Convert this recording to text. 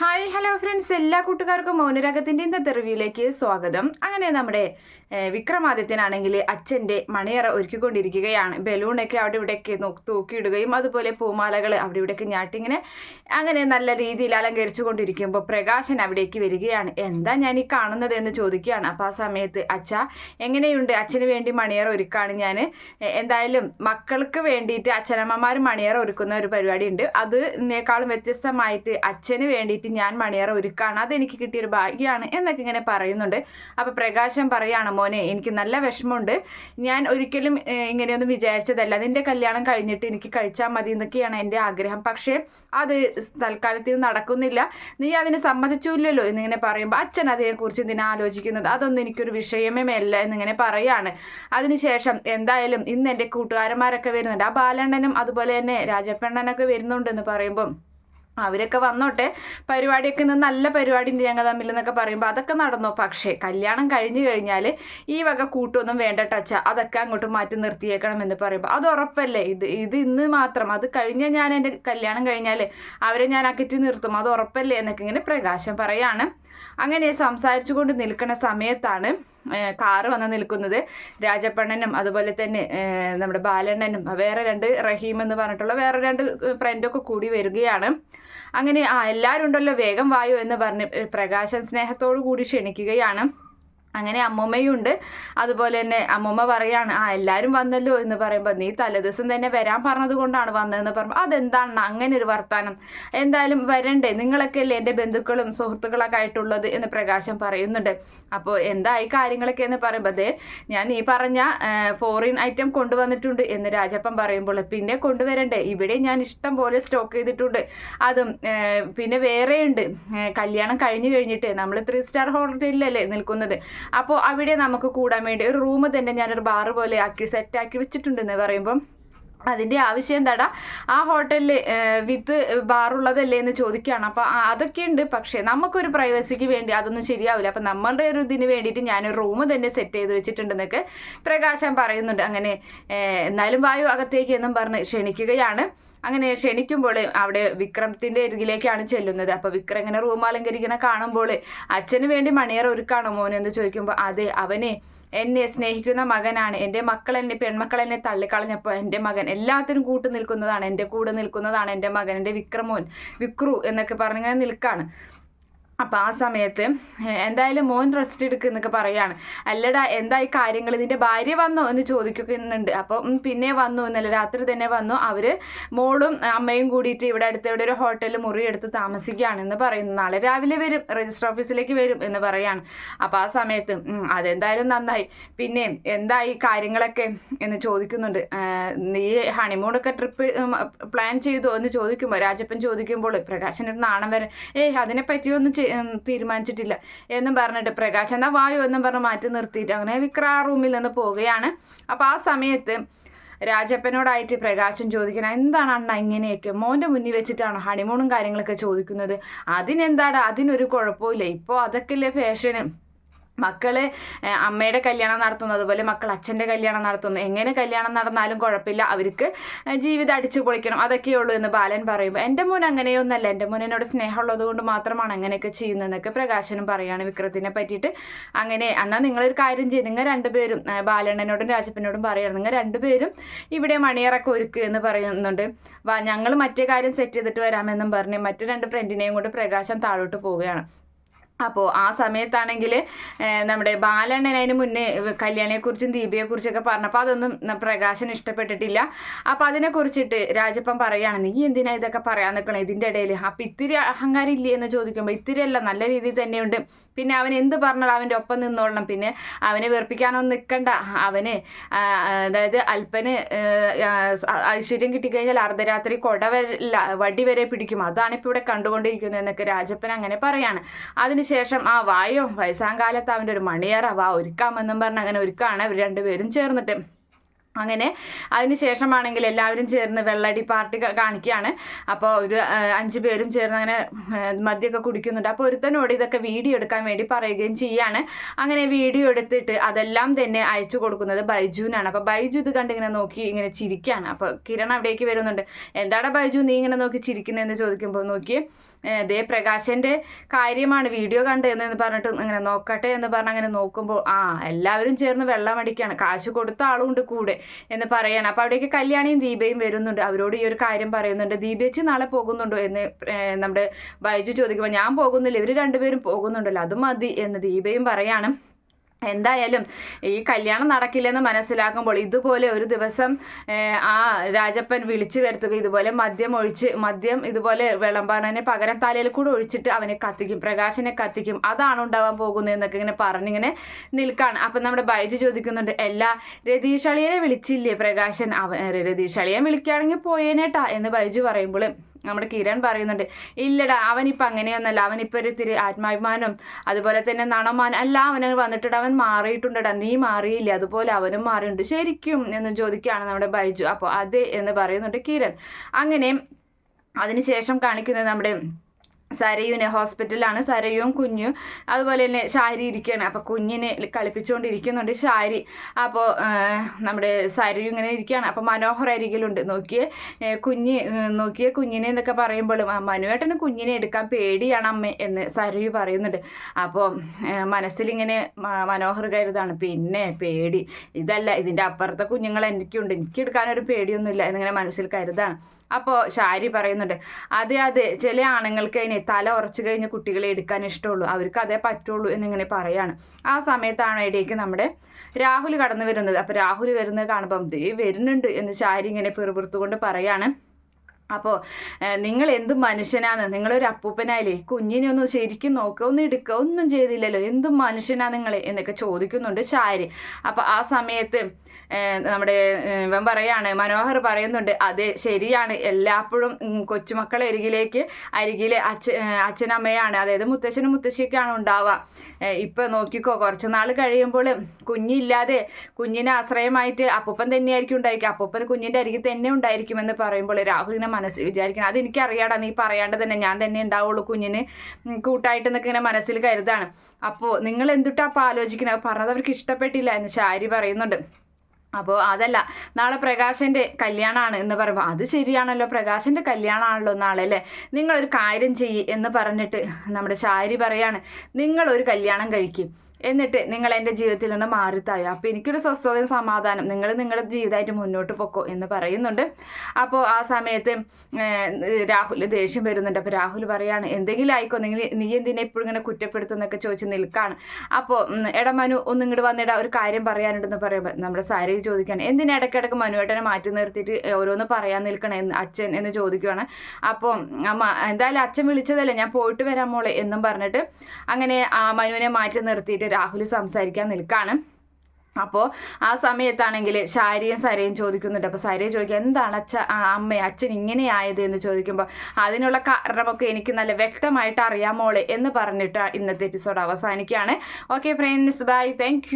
Hi hello friends എല്ലാ കൂട്ടുകാർക്കും മൗനരാഗത്തിന്റെ ഇന്നത്തെ റിവ്യൂയിലേക്ക് സ്വാഗതം. അങ്ങനെ നമ്മുടെ വിക്രമാദിത്യനാണെങ്കിൽ അച്ഛന്റെ മണിയറ ഒരുക്കിക്കൊണ്ടിരിക്കുകയാണ്. ബലൂണൊക്കെ അവിടെ ഇവിടെയൊക്കെ തൂക്കിയിടുകയും അതുപോലെ പൂമാലകൾ അവിടെ ഇവിടെയൊക്കെ ഞാട്ടിങ്ങനെ അങ്ങനെ നല്ല രീതിയിൽ അലങ്കരിച്ചു കൊണ്ടിരിക്കുമ്പോൾ പ്രകാശൻ അവിടേക്ക് വരികയാണ്. എന്താ ഞാൻ ഈ കാണുന്നത്? എന്ന് ചോദിക്കുകയാണ്. അപ്പോൾ ആ സമയത്ത് അച്ഛ എങ്ങനെയുണ്ട്? അച്ഛന് വേണ്ടി മണിയറ ഒരുക്കാണ് ഞാൻ എന്തായാലും മക്കൾക്ക് വേണ്ടിയിട്ട് അച്ഛനമ്മമാർ മണിയറ ഒരുക്കുന്ന ഒരു പരിപാടി ഉണ്ട് അതിനേക്കാളും വ്യത്യസ്തമായിട്ട് അച്ഛന് വേണ്ടിയിട്ട് ഞാൻ മണിയറ ഒരുക്കാണ്. അതെനിക്ക് കിട്ടിയൊരു ഭാഗ്യമാണ് എന്നൊക്കെ ഇങ്ങനെ പറയുന്നുണ്ട്. അപ്പോൾ പ്രകാശം പറയുകയാണ് മോനെ എനിക്ക് നല്ല വിഷമമുണ്ട്. ഞാൻ ഒരിക്കലും ഇങ്ങനെയൊന്നും വിചാരിച്ചതല്ല. നിന്റെ കല്യാണം കഴിഞ്ഞിട്ട് എനിക്ക് കഴിച്ചാൽ മതി എന്നൊക്കെയാണ് എന്റെ ആഗ്രഹം. പക്ഷേ അത് തൽക്കാലത്തിന് നടക്കുന്നില്ല. നീ അതിന് സമ്മതിച്ചില്ലല്ലോ എന്നിങ്ങനെ പറയുമ്പോൾ അച്ഛൻ അതിനെക്കുറിച്ച് ഇതിനെ ആലോചിക്കുന്നത്? അതൊന്നും എനിക്കൊരു വിഷയമേ അല്ല എന്നിങ്ങനെ പറയാണ്. അതിനുശേഷം എന്തായാലും ഇന്ന് എന്റെ കൂട്ടുകാരന്മാരൊക്കെ വരുന്നുണ്ട്. ആ ബാലണ്ണനും അതുപോലെ തന്നെ രാജപ്പണ്ണനൊക്കെ വരുന്നുണ്ടെന്ന് പറയുമ്പം അവരൊക്കെ വന്നോട്ടെ. പരിപാടിയൊക്കെ ഇന്ന് നല്ല പരിപാടി ഞങ്ങൾ തമ്മിൽ എന്നൊക്കെ പറയുമ്പോൾ അതൊക്കെ നടന്നോ. പക്ഷേ കല്യാണം കഴിഞ്ഞു കഴിഞ്ഞാൽ ഈ വക കൂട്ടൊന്നും വേണ്ട ടച്ച അതൊക്കെ അങ്ങോട്ട് മാറ്റി നിർത്തിയേക്കണം എന്ന് പറയുമ്പോൾ അത് ഉറപ്പല്ലേ? ഇത് ഇത് ഇന്ന് മാത്രം. അത് കഴിഞ്ഞ ഞാൻ എന്റെ കല്യാണം കഴിഞ്ഞാൽ അവരെ ഞാൻ അകറ്റി നിർത്തും. അത് ഉറപ്പല്ലേ? എന്നൊക്കെ ഇങ്ങനെ പ്രകാശം പറയാണ്. അങ്ങനെ സംസാരിച്ചു കൊണ്ട് നിൽക്കുന്ന സമയത്താണ് കാറ് വന്ന് നിൽക്കുന്നത്. രാജപ്പണ്ണനും അതുപോലെ തന്നെ നമ്മുടെ ബാലണ്ണനും വേറെ രണ്ട് റഹീം എന്ന് പറഞ്ഞിട്ടുള്ള വേറെ രണ്ട് ഫ്രണ്ടൊക്കെ കൂടി വരികയാണ്. അങ്ങനെ ആ എല്ലാവരും ഉണ്ടല്ലോ വേഗം വായു എന്ന് പറഞ്ഞ് പ്രകാശൻ സ്നേഹത്തോടു കൂടി ക്ഷണിക്കുകയാണ്. അങ്ങനെ അമ്മൂമ്മയും ഉണ്ട് അതുപോലെ തന്നെ അമ്മൂമ്മ പറയാണ് ആ എല്ലാവരും വന്നല്ലോ എന്ന് പറയുമ്പോൾ നീ തലേദിവസം തന്നെ വരാൻ പറഞ്ഞത് കൊണ്ടാണ് വന്നതെന്ന് പറയുമ്പോൾ അതെന്താണ് അങ്ങനെ ഒരു വർത്താനം. എന്തായാലും വരണ്ടേ നിങ്ങളൊക്കെ അല്ലേ എന്റെ ബന്ധുക്കളും സുഹൃത്തുക്കളൊക്കെ ആയിട്ടുള്ളത് എന്ന് പ്രകാശം പറയുന്നുണ്ട്. അപ്പോൾ എന്തായി കാര്യങ്ങളൊക്കെ എന്ന് പറയുമ്പോൾ അതെ ഞാൻ നീ പറഞ്ഞ ഫോറിൻ ഐറ്റം കൊണ്ടുവന്നിട്ടുണ്ട് എന്ന് രാജപ്പൻ പറയുമ്പോൾ പിന്നെ കൊണ്ടുവരണ്ടേ ഇവിടെ ഞാൻ ഇഷ്ടം പോലെ സ്റ്റോക്ക് ചെയ്തിട്ടുണ്ട്. അതും പിന്നെ വേറെയുണ്ട്. കല്യാണം കഴിഞ്ഞു കഴിഞ്ഞിട്ട് നമ്മൾ ത്രീ സ്റ്റാർ ഹോട്ടലിലല്ലേ നിൽക്കുന്നത്. അപ്പോൾ അവിടെ നമുക്ക് കൂടാൻ വേണ്ടി ഒരു റൂം തന്നെ ഞാനൊരു ബാറ് പോലെ ആക്കി സെറ്റാക്കി വെച്ചിട്ടുണ്ടെന്ന് പറയുമ്പം അതിന്റെ ആവശ്യം എന്താടാ? ആ ഹോട്ടലിൽ വിത്ത് ബാറുള്ളതല്ലേ എന്ന് ചോദിക്കുകയാണ് അപ്പോൾ അതൊക്കെ ഉണ്ട്. പക്ഷേ നമുക്കൊരു പ്രൈവസിക്ക് വേണ്ടി അതൊന്നും ശരിയാവില്ല. അപ്പം നമ്മളുടെ ഒരു ഇതിന് വേണ്ടിയിട്ട് ഞാനൊരു റൂം തന്നെ സെറ്റ് ചെയ്ത് വെച്ചിട്ടുണ്ടെന്നൊക്കെ പ്രകാശം പറയുന്നുണ്ട്. അങ്ങനെ എന്നാലും വായു അകത്തേക്ക് എന്നും പറഞ്ഞ് ക്ഷണിക്കുകയാണ്. അങ്ങനെ ക്ഷണിക്കുമ്പോൾ അവിടെ വിക്രമത്തിന്റെ അരികിലേക്കാണ് ചെല്ലുന്നത്. അപ്പൊ വിക്രം ഇങ്ങനെ റൂം അലങ്കരിക്കുന്ന കാണുമ്പോൾ അച്ഛന് വേണ്ടി മണിയറ ഒരുക്കാണോ മോനെ എന്ന് ചോദിക്കുമ്പോൾ അതെ അവനെ എന്നെ സ്നേഹിക്കുന്ന മകനാണ്. എന്റെ മക്കൾ എന്നെ പെൺമക്കൾ എന്നെ തള്ളിക്കളഞ്ഞപ്പോൾ എന്റെ മകൻ എല്ലാത്തിനും കൂട്ടു നിൽക്കുന്നതാണ്. എന്റെ കൂടെ നിൽക്കുന്നതാണ് എന്റെ മകൻ. എന്റെ വിക്രമോൻ വിക്രു എന്നൊക്കെ പറഞ്ഞിങ്ങനെ നിൽക്കാണ്. അപ്പം ആ സമയത്ത് എന്തായാലും മോൻ റെസ്റ്റ് എടുക്കുക എന്നൊക്കെ പറയാണ്. അല്ലടാ എന്തായി കാര്യങ്ങൾ? ഇതിന്റെ ഭാര്യ വന്നോ? എന്ന് ചോദിക്കുന്നുണ്ട്. അപ്പം പിന്നെ വന്നു ഇന്നലെ രാത്രി തന്നെ വന്നു. അവർ മോളും അമ്മയും കൂടിയിട്ട് ഇവിടെ അടുത്ത് ഇവിടെ ഒരു ഹോട്ടലിൽ മുറി എടുത്ത് താമസിക്കുകയാണെന്ന് പറയുന്നു. നാളെ രാവിലെ വരും. രജിസ്റ്റർ ഓഫീസിലേക്ക് വരും എന്ന് പറയാണ്. അപ്പം ആ സമയത്ത് അതെന്തായാലും നന്നായി. പിന്നെ എന്തായി കാര്യങ്ങളൊക്കെ? എന്ന് ചോദിക്കുന്നുണ്ട്. നീ ഹണിമൂണൊക്കെ ട്രിപ്പ് പ്ലാൻ ചെയ്തോ? എന്ന് ചോദിക്കുമ്പോൾ രാജപ്പൻ ചോദിക്കുമ്പോൾ പ്രകാശന്റെ നാണം വരെ. ഏയ് അതിനെ പറ്റിയൊന്നും ചെ- ഉം, തീരുമാനിച്ചിട്ടില്ല എന്നും പറഞ്ഞിട്ട് പ്രകാശ്. എന്നാ വായു എന്നും പറഞ്ഞ് മാറ്റി നിർത്തിയിട്ട് അങ്ങനെ വിക്ര റൂമിൽ നിന്ന് പോവുകയാണ്. അപ്പോൾ ആ സമയത്ത് രാജപ്പനോടായിട്ട് പ്രകാശം ചോദിക്കണം എന്താണ് അണ്ണ ഇങ്ങനെയൊക്കെ? മോന്റെ മുന്നിൽ വെച്ചിട്ടാണോ ഹണിമൂണും കാര്യങ്ങളൊക്കെ ചോദിക്കുന്നത്? അതിനെന്താടാ? അതിനൊരു കുഴപ്പമില്ല ഇപ്പോൾ അതൊക്കെയല്ലേ ഫാഷന് മക്കൾ അമ്മയുടെ കല്യാണം നടത്തുന്നത് അതുപോലെ മക്കൾ അച്ഛന്റെ കല്യാണം നടത്തുന്നു. എങ്ങനെ കല്യാണം നടന്നാലും കുഴപ്പമില്ല. അവർക്ക് ജീവിതം അടിച്ചു പൊളിക്കണം. അതൊക്കെയേ ഉള്ളൂ എന്ന് ബാലൻ പറയുമ്പോൾ എന്റെ മോൻ അങ്ങനെയൊന്നല്ല. എന്റെ മോൻ എന്നോട് സ്നേഹമുള്ളത് കൊണ്ട് മാത്രമാണ് അങ്ങനെയൊക്കെ ചെയ്യുന്നതെന്നൊക്കെ പ്രകാശനും പറയുകയാണ് വിക്രത്തിനെ പറ്റിയിട്ട്. അങ്ങനെ എന്നാൽ നിങ്ങളൊരു കാര്യം ചെയ്യും. നിങ്ങൾ രണ്ടുപേരും ബാലണ്ണനോടും രാജപ്പനോടും പറയണം. നിങ്ങൾ രണ്ടുപേരും ഇവിടെ മണിയറൊക്കെ ഒരുക്കുക എന്ന് പറയുന്നുണ്ട്. ഞങ്ങൾ മറ്റേ കാര്യം സെറ്റ് ചെയ്തിട്ട് വരാമെന്നും പറഞ്ഞ് മറ്റു രണ്ട് ഫ്രണ്ടിനെയും കൊണ്ട് പ്രകാശം താഴോട്ട് പോവുകയാണ്. അപ്പോൾ ആ സമയത്താണെങ്കിൽ നമ്മുടെ ബാലണ്ണൻ അതിന് മുന്നേ കല്യാണിയെക്കുറിച്ചും ദീപയെക്കുറിച്ചൊക്കെ പറഞ്ഞപ്പോൾ അതൊന്നും പ്രകാശൻ ഇഷ്ടപ്പെട്ടിട്ടില്ല. അപ്പോൾ അതിനെക്കുറിച്ചിട്ട് രാജപ്പൻ പറയുകയാണ് നീ എന്തിനാ ഇതൊക്കെ പറയാൻ നിൽക്കണം ഇതിന്റെ ഇടയിൽ അപ്പം ഇത്തിരി അഹങ്കാരം ഇല്ലേ എന്ന് ചോദിക്കുമ്പോൾ ഇത്തിരി അല്ല നല്ല രീതിയിൽ തന്നെയുണ്ട്. പിന്നെ അവൻ എന്ത് പറഞ്ഞാലും അവന്റെ ഒപ്പം നിന്നോളണം. പിന്നെ അവനെ വെറുപ്പിക്കാനൊന്നും നിൽക്കണ്ട അവന് അതായത് അല്പന് ഐശ്വര്യം കിട്ടിക്കഴിഞ്ഞാൽ അർദ്ധരാത്രി കൊട വരില്ല വടി വരെ പിടിക്കും. അതാണ് ഇപ്പോൾ ഇവിടെ കണ്ടുകൊണ്ടിരിക്കുന്നത് എന്നൊക്കെ രാജപ്പൻ അങ്ങനെ പറയാണ്. അതിനുശേഷം ആ വായോ വയസ്സാം കാലത്ത് അവന്റെ ഒരു മണിയറ വാ ഒരുക്കാമെന്നും പറഞ്ഞ് അങ്ങനെ ഒരുക്കാണ്. അവർ രണ്ടുപേരും ചേർന്നിട്ട്. അങ്ങനെ അതിന് ശേഷമാണെങ്കിൽ എല്ലാവരും ചേർന്ന് വെള്ളടി പാർട്ടി കാണിക്കുകയാണ്. അപ്പോൾ ഒരു അഞ്ച് പേരും ചേർന്ന് അങ്ങനെ മദ്യമൊക്കെ കുടിക്കുന്നുണ്ട്. അപ്പോൾ ഒരുത്തനോട് ഇതൊക്കെ വീഡിയോ എടുക്കാൻ വേണ്ടി പറയുകയും ചെയ്യാണ്. അങ്ങനെ വീഡിയോ എടുത്തിട്ട് അതെല്ലാം തന്നെ അയച്ചു കൊടുക്കുന്നത് ബൈജുവിനാണ്. അപ്പോൾ ബൈജു ഇത് കണ്ട് ഇങ്ങനെ നോക്കി ഇങ്ങനെ ചിരിക്കുകയാണ്. അപ്പോൾ കിരൺ അവിടേക്ക് വരുന്നുണ്ട്. എന്താടാ ബൈജു നീ ഇങ്ങനെ നോക്കി ചിരിക്കുന്നതെന്ന് ചോദിക്കുമ്പോൾ നോക്കി ദേ പ്രകാശന്റെ കാര്യമാണ് വീഡിയോ കണ്ടതെന്ന് പറഞ്ഞിട്ട് ഇങ്ങനെ നോക്കട്ടെ എന്ന് പറഞ്ഞ് അങ്ങനെ നോക്കുമ്പോൾ ആ എല്ലാവരും ചേർന്ന് വെള്ളം അടിക്കുകയാണ്. കാശ് കൊടുത്ത ആളും ഉണ്ട് കൂടെ. എന്ന് പറയാണ്. അപ്പോൾ അവിടേക്ക് കല്യാണിയും ദീപയും വരുന്നുണ്ട്. അവരോട് ഈ ഒരു കാര്യം പറയുന്നുണ്ട്. ദീപേച്ചി നാളെ പോകുന്നുണ്ടോ എന്ന് നമ്മുടെ ബൈജു ചോദിക്കുമ്പോൾ ഞാൻ പോകുന്നില്ല. ഇവർ രണ്ടുപേരും പോകുന്നുണ്ടല്ലോ. അത് മതി എന്ന് ദീപയും പറയാണ്. എന്തായാലും ഈ കല്യാണം നടക്കില്ലെന്ന് മനസ്സിലാക്കുമ്പോൾ ഇതുപോലെ ഒരു ദിവസം ആ രാജപ്പൻ വിളിച്ചു വരുത്തുക ഇതുപോലെ മദ്യം ഒഴിച്ച് മദ്യം ഇതുപോലെ വിളമ്പാനെ പകരം തലയിൽ കൂടെ ഒഴിച്ചിട്ട് അവനെ കത്തിക്കും പ്രകാശനെ കത്തിക്കും. അതാണ് ഉണ്ടാവാൻ പോകുന്നത് എന്നൊക്കെ ഇങ്ങനെ പറഞ്ഞിങ്ങനെ നിൽക്കാണ്. അപ്പം നമ്മുടെ ബൈജു ചോദിക്കുന്നുണ്ട് എല്ലാ രതീഷളിയനെ വിളിച്ചില്ലേ പ്രകാശൻ? അവ രതീഷളിയെ വിളിക്കുകയാണെങ്കിൽ പോയേനേട്ടാ എന്ന് ബൈജു പറയുമ്പോൾ നമ്മുടെ കിരൺ പറയുന്നുണ്ട് ഇല്ലടാ അവനിപ്പോൾ അങ്ങനെയൊന്നല്ല അവനിപ്പോൾ ഒരു തിരി ആത്മാഭിമാനം അതുപോലെ തന്നെ നണമാനം എല്ലാം അവന് വന്നിട്ടുണ്ട്. അവൻ മാറിയിട്ടുണ്ടടാ. നീ മാറിയില്ല? അതുപോലെ അവനും മാറിയിട്ടുണ്ട്. ശരിക്കും എന്ന് ചോദിക്കുകയാണ് നമ്മുടെ ബൈജു. അപ്പോൾ അതെ എന്ന് പറയുന്നുണ്ട് കിരൺ. അങ്ങനെ അതിനുശേഷം കാണിക്കുന്നത് നമ്മുടെ സരയുവിനെ ഹോസ്പിറ്റലിലാണ് സരയും കുഞ്ഞു അതുപോലെ തന്നെ ശാരി ഇരിക്കുകയാണ് അപ്പോൾ കുഞ്ഞിനെ കളിപ്പിച്ചുകൊണ്ടിരിക്കുന്നുണ്ട് ശാരി അപ്പോൾ നമ്മുടെ സരയു ഇങ്ങനെ ഇരിക്കുകയാണ്. അപ്പോൾ മനോഹർ അരികിലുണ്ട്. നോക്കിയേ കുഞ്ഞ് നോക്കിയേ കുഞ്ഞിനെ എന്നൊക്കെ ആ മനുവേട്ടന് കുഞ്ഞിനെ എടുക്കാൻ പേടിയാണ് അമ്മ എന്ന് സരയു പറയുന്നുണ്ട്. അപ്പോൾ മനസ്സിലിങ്ങനെ മനോഹർ കരുതാണ്. പിന്നെ പേടി. ഇതല്ല ഇതിന്റെ അപ്പുറത്തെ കുഞ്ഞുങ്ങൾ എനിക്കുണ്ട്. എനിക്ക് എടുക്കാനൊരു പേടിയൊന്നുമില്ല എന്നിങ്ങനെ മനസ്സിൽ കരുതാണ്. അപ്പോൾ ഷാരി പറയുന്നുണ്ട് അതെ അതെ ചില ആണുങ്ങൾക്ക് അതിന് തല ഉറച്ചു കഴിഞ്ഞ് കുട്ടികളെ എടുക്കാൻ ഇഷ്ടമുള്ളൂ അവർക്ക് അതേ പറ്റുള്ളൂ എന്നിങ്ങനെ പറയാണ്. ആ സമയത്താണ് ഇടയ്ക്ക് നമ്മുടെ രാഹുൽ കടന്നു വരുന്നത്. അപ്പോൾ രാഹുൽ വരുന്നത് കാണുമ്പം ദേ വരുന്നുണ്ട് എന്ന് ഷാരി ഇങ്ങനെ പിറുപിറുത്തുകൊണ്ട് പറയാണ്. അപ്പോൾ നിങ്ങൾ എന്ത് മനുഷ്യനാണ് നിങ്ങളൊരു അപ്പൂപ്പനായില്ലേ? കുഞ്ഞിനെ ഒന്ന് ശരിക്കും നോക്കുക ഒന്നും എടുക്കുക ഒന്നും ചെയ്തില്ലല്ലോ. എന്ത് മനുഷ്യനാ നിങ്ങൾ എന്നൊക്കെ ചോദിക്കുന്നുണ്ട് ഷാരി അപ്പോൾ ആ സമയത്ത് നമ്മുടെ ഇവൻ പറയാണ് മനോഹർ പറയുന്നുണ്ട് അതെ ശരിയാണ്. എല്ലാപ്പോഴും കൊച്ചുമക്കളെ അരികിലേക്ക് അരികിൽ അച്ഛ അച്ഛനമ്മയാണ്. അതായത് മുത്തശ്ശനും മുത്തശ്ശിയൊക്കെയാണ് ഉണ്ടാവുക. ഇപ്പൊ നോക്കിക്കോ കുറച്ച് നാൾ കഴിയുമ്പോൾ കുഞ്ഞില്ലാതെ കുഞ്ഞിനെ ആശ്രയമായിട്ട് അപ്പൂപ്പൻ തന്നെയായിരിക്കും ഉണ്ടായിരിക്കും അപ്പൂപ്പൻ കുഞ്ഞിന്റെ അരികിൽ തന്നെ ഉണ്ടായിരിക്കുമെന്ന് പറയുമ്പോൾ രാഹുലിനെ മനസ്സിൽ വിചാരിക്കണം. അത് എനിക്കറിയാടാ നീ പറയാണ്ട് തന്നെ ഞാൻ തന്നെ ഉണ്ടാവുള്ളൂ കുഞ്ഞിന്. കൂട്ടായിട്ട് എന്നൊക്കെ ഇങ്ങനെ മനസ്സിൽ കരുതാണ്. അപ്പോൾ നിങ്ങൾ എന്തുട്ടാ അപ്പോൾ ആലോചിക്കുന്നത് പറഞ്ഞത് അവർക്ക് ഇഷ്ടപ്പെട്ടില്ല എന്ന് ശാരി പറയുന്നുണ്ട്. അപ്പോൾ അതല്ല നാളെ പ്രകാശന്റെ കല്യാണമാണ് എന്ന് പറയുമ്പോൾ അത് ശരിയാണല്ലോ. പ്രകാശന്റെ കല്യാണമാണല്ലോ നാളെ അല്ലേ? നിങ്ങളൊരു കാര്യം ചെയ്യ് എന്ന് പറഞ്ഞിട്ട് നമ്മുടെ ശാരി പറയാണ് നിങ്ങളൊരു കല്യാണം കഴിക്കും. എന്നിട്ട് നിങ്ങൾ എന്റെ ജീവിതത്തിൽ നിന്ന് മാറിത്തായോ? അപ്പോൾ എനിക്കൊരു സ്വസ്ഥതയും സമാധാനം. നിങ്ങൾ നിങ്ങളുടെ ജീവിതമായിട്ട് മുന്നോട്ട് പൊക്കോ എന്ന് പറയുന്നുണ്ട്. അപ്പോൾ ആ സമയത്ത് രാഹുൽ ദേഷ്യം വരുന്നുണ്ട്. അപ്പോൾ രാഹുൽ പറയാണ് എന്തെങ്കിലും ആയിക്കോ നിങ്ങൾ നീ എന്തിനെ എപ്പോഴും ഇങ്ങനെ കുറ്റപ്പെടുത്തുന്നൊക്കെ ചോദിച്ച് നിൽക്കുകയാണ് അപ്പോൾ എടാ മനു ഒന്ന് ഇങ്ങോട്ട് ഒരു കാര്യം പറയാനുണ്ടെന്ന് പറയുമ്പോൾ നമ്മുടെ സാരി ചോദിക്കുകയാണ് എന്തിനാ ഇടയ്ക്കിടയ്ക്ക് മനുവേട്ടനെ മാറ്റി നിർത്തിയിട്ട് ഓരോന്ന് പറയാൻ നിൽക്കണേ? അച്ഛൻ എന്ന് ചോദിക്കുകയാണ് അപ്പോൾ അമ്മ എന്തായാലും അച്ഛൻ വിളിച്ചതല്ലേ ഞാൻ പോയിട്ട് വരാം മോളെ എന്നും പറഞ്ഞിട്ട് അങ്ങനെ ആ മനുവിനെ മാറ്റി നിർത്തിയിട്ട് രാഹുൽ സംസാരിക്കാൻ നിൽക്കുകയാണ് അപ്പോൾ ആ സമയത്താണെങ്കിൽ ശാരിയും സരയും ചോദിക്കുന്നുണ്ട്. അപ്പോൾ സരയെ ചോദിക്കുക എന്താണ് അച്ഛ അമ്മ അച്ഛൻ ഇങ്ങനെയായത് എന്ന് ചോദിക്കുമ്പോൾ അതിനുള്ള കാരണമൊക്കെ എനിക്ക് നല്ല വ്യക്തമായിട്ട് അറിയാമോളെ എന്ന് പറഞ്ഞിട്ട് ഇന്നത്തെ എപ്പിസോഡ് അവസാനിക്കുകയാണ്. Okay friends bye thank